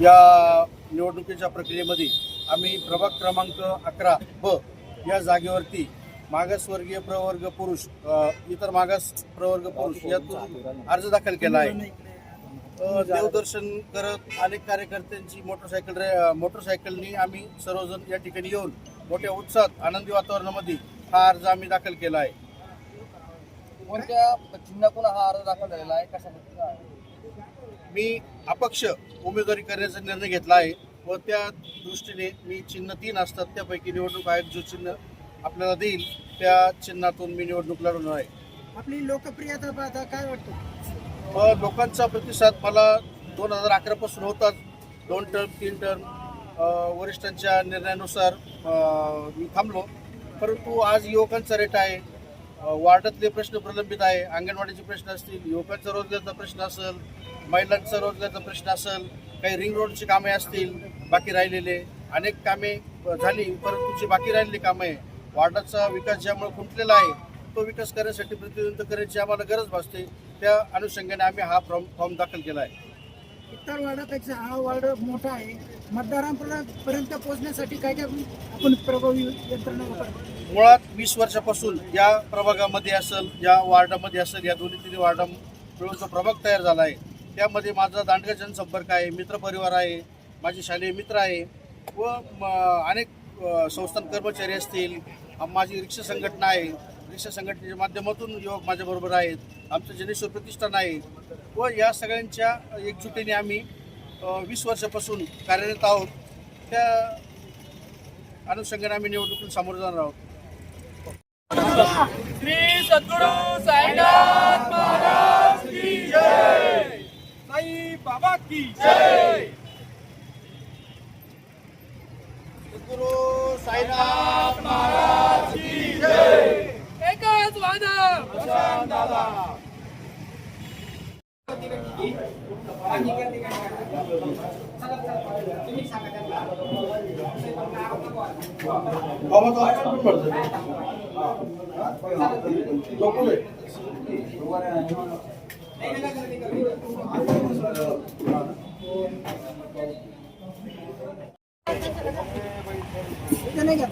या निवडणुकीच्या प्रक्रियेमध्ये आम्ही प्रभाग क्रमांक अकरा ब या जागेवरती मागासवर्गीय प्रवर्ग पुरुष इतर मागास प्रवर्ग पुरुष यातून अर्ज दाखल केला आहे. देवदर्शन करत अनेक कार्यकर्त्यांची मोटरसायकल मोटरसायकलनी आम्ही सर्वजण या ठिकाणी येऊन मोठ्या उत्साहात आनंदी वातावरणामध्ये हा अर्ज आम्ही दाखल केला आहे. कोणत्या चिन्हातून हा अर्ज दाखल झालेला आहे? कशा मी अपक्ष उमेदवारी करण्याचा निर्णय घेतला आहे व त्या दृष्टीने मी चिन्ह तीन असतात त्यापैकी निवडणूक आयोग जो चिन्ह आपल्याला देईल त्या चिन्हातून मी निवडणूक लढवणार आहे. आपली लोकप्रियता पाहता काय वाटतं? लोकांचा प्रतिसाद मला दोन हजार अकरापासून होताच. दोन टर्म तीन टर्म वरिष्ठांच्या निर्णयानुसार मी थांबलो. परंतु आज युवकांचा रेट आहे. वार्डातले प्रश्न प्रलंबित आहे. अंगणवाडीचे प्रश्न असतील युवकांचा रोजगारचा प्रश्न असेल महिलांचा रोजगारचा प्रश्न असेल काही रिंग रोडची कामे असतील बाकी राहिलेले. अनेक कामे झाली परंतु जी बाकी राहिलेली कामं वार्डाचा विकास ज्यामुळे खुंटलेला आहे तो विकास करण्यासाठी प्रतिनिधित्व करण्याची आम्हाला गरज भासते. त्या अनुषंगाने आम्ही हा फॉर्म फॉर्म दाखल केला आहे. इतर वार्डापेक्षा हा वार्ड मोठा आहे. मतदारांपर्यंत पोहोचण्यासाठी काय काय आपण प्रभावी यंत्रणा वापरतो? मुळात वीस वर्षापासून या प्रभागामध्ये असेल या वार्डामध्ये असेल या दोन्ही तिन्ही वार्डा मिळून जो प्रभाग तयार झाला आहे त्यामध्ये माझा दांडगा जनसंपर्क आहे मित्रपरिवार आहे माझे शालेय मित्र आहे व अनेक संस्थान कर्मचारी असतील माझी रिक्षा संघटना आहे. रिक्षा संघटनेच्या माध्यमातून युवक माझ्याबरोबर आहेत. आमचं जनेश्वर प्रतिष्ठान आहे. व या सगळ्यांच्या एकजुटीने आम्ही वीस वर्षापासून कार्यरत आहोत. त्या अनुषंगाने आम्ही निवडणुकीत सामोरं जाणार आहोत श्री सद्गुरु साईनाथ महाराज की जय साई बाबा की जय गुरु साईनाथ महाराज की एकच वादा। बाबा तो आपण पण पडतो लोकं आहे. इथं नाही का